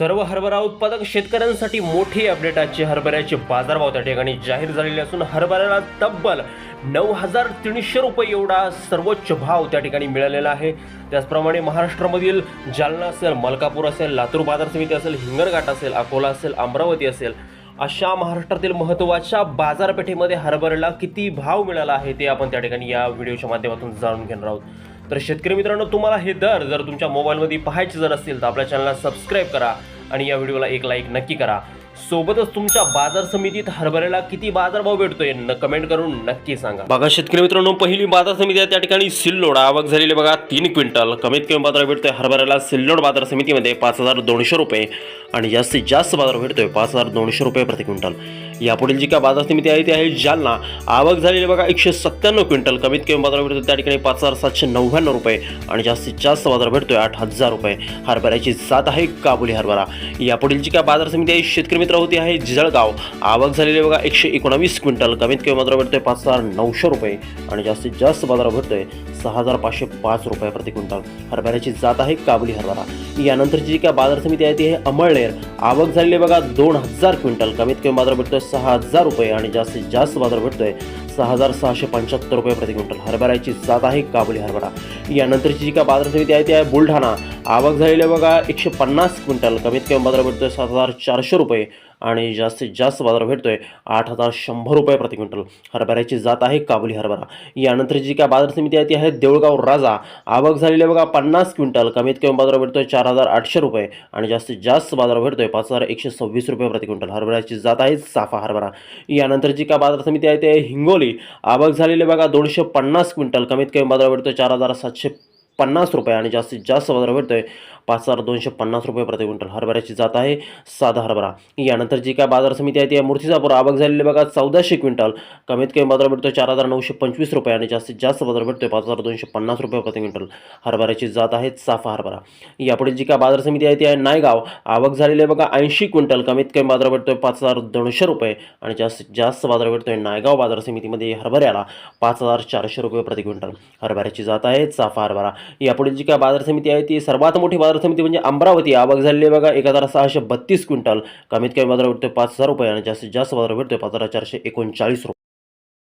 सर्व हरभरा उत्पादक शेतकऱ्यांसाठी मोठी अपडेट आजचे हरभऱ्याचे बाजारभाव त्या ठिकाणी जाहीर झालेले असून हरभऱ्याला तब्बल नऊ हजार तीनशे रुपये एवढा सर्वोच्च भाव त्या ठिकाणी मिळालेला आहे. त्याचप्रमाणे महाराष्ट्रामधील जालना असेल मलकापूर असेल लातूर बाजार समिती असेल हिंगणघाट असेल अकोला असेल अमरावती असेल अशा महाराष्ट्रातील महत्त्वाच्या बाजारपेठेमध्ये हरभऱ्याला किती भाव मिळाला आहे ते आपण त्या ठिकाणी या व्हिडिओच्या माध्यमातून जाणून घेणार आहोत. तर शेतकरी मित्रांनो तुम्हाला हे दर जर तुमच्या मोबाईलमध्ये पाहायचे जर असतील तर आपल्या चॅनलला सबस्क्राईब करा आणि या व्हिडिओला एक लाईक नक्की करा. सोबतच तुमच्या बाजार समितीत हरभऱ्याला किती बाजारभाव भेटतोय न कमेंट करून नक्की सांगा. बघा शेतकरी मित्रांनो पहिली बाजार समिती आहे त्या ठिकाणी सिल्लोड आवक झालेली बघा तीन क्विंटल. कमीत कमी बाजार भेटतोय हरभऱ्याला सिल्लोड बाजार समितीमध्ये पाच हजार दोनशे रुपये आणि जास्तीत जास्त बाजार भेटतोय पाच हजार दोनशे रुपये प्रति क्विंटल. यापुढील जी काय बाजार समिती आहे ती आहे जालना. आवक झालेली बघा एकशे सत्त्याण्णव क्विंटल. कमीत कमी बाजार भेटतो त्या ठिकाणी पाच हजार सातशे नव्याण्णव रुपये आणि जास्तीत जास्त बाजार भेटतोय आठ हजार रुपये. हरभऱ्याची जात आहे काबुली हरभरा. यापुढील जी काय बाजार समिती आहे शेतकरी मित्र होती आहे जळगाव आवक झालेली बघा एकशे एकोणावीस क्विंटल. कमीत कमी बाजार भेटतोय पाच हजार नऊशे रुपये आणि जास्तीत जास्त बाजार भेटतोय सहा हजार पाचशे पाच रुपये प्रति क्विंटल. हरभऱ्याची जात आहे काबुली हरभरा. यानंतरची जी काय बाजार समिती आहे ती आहे अमळनेर. आवक झालेली बघा दोन हजार क्विंटल. कमीत कमी बाजार भेटतोय सहा हजार रुपये आणि जास्तीत जास्त बाजार भेटतोय. सहा हजार सहाशे पंच्याहत्तर रुपये प्रति क्विंटल. हरभऱ्याची जात आहे काबुली हरभरा. यानंतरची जी काय बाजार समिती आहे ती आहे बुलढाणा. आवक झालेली आहे बघा. एकशे पन्नास क्विंटल कमीत कमी बाजार भेटतोय सात हजार चारशे रुपये आणि जास्तीत जास्त बाजार भेटतोय आठ हजार शंभर रुपये प्रति क्विंटल. हरभऱ्याची जात आहे काबुली हरभरा. यानंतर जी काय बाजार समिती आहे ती आहे देऊळगाव राजा. आवक झालेली आहे बघा पन्नास क्विंटल. कमीत कमी बाजार भेटतोय चार हजार आठशे रुपये आणि जास्तीत जास्त बाजार भेटतोय पाच हजार एकशे सव्वीस रुपये प्रति क्विंटल. हरभऱ्याची जात आहे साफा हरभरा. यानंतर जी काय बाजार समिती आहे ते हिंगोली. आवक झालेली आहे बघा दोनशे पन्नास क्विंटल. कमीत कमी बाजार भेटतोय चार हजार सातशे पन्नास रुपये आणि जास्तीत जास्त बाजार भेटतोय. पाच हजार दोनशे पन्नास रुपये प्रति क्विंटल हरभऱ्याची जात आहे साधा हरभरा. यानंतर जी काय बाजार समिती आहे ती आहे मूर्तिजापूर. आवक झालेली बघा चौदाशे क्विंटल. कमीत कमी बाजार भेटतो चार हजार नऊशे पंचवीस रुपये आणि जास्तीत जास्त बाजार भेटतोय पाच हजार दोनशे पन्नास रुपये प्रति क्विंटल हरभऱ्याची जात आहे चाफा हरभरा. यापुढे जी काय बाजार समिती आहे ती आहे नायगाव. आवक झालेली आहे बघा ऐंशी क्विंटल. कमीत कमी बाजार भेटतोय पाच हजार दोनशे रुपये आणि जास्तीत जास्त बाजार भेटतोय नायगाव बाजार समितीमध्ये हरभऱ्याला पाच हजार चारशे रुपये प्रति क्विंटल हरभऱ्याची जात आहे चाफा हरभरा. यापुढे जी काय बाजार समिती आहे ती सर्वात मोठी बाजार समिती म्हणजे अमरावती. आवक झालेली आहे बघा एक हजार सहाशे बत्तीस क्विंटल. कमीत कमी बाजार भेटतोय पाच हजार रुपये आणि जास्तीत जास्त बाजार भेटतोय पाच हजार चारशे एकोणचाळीस रुपये.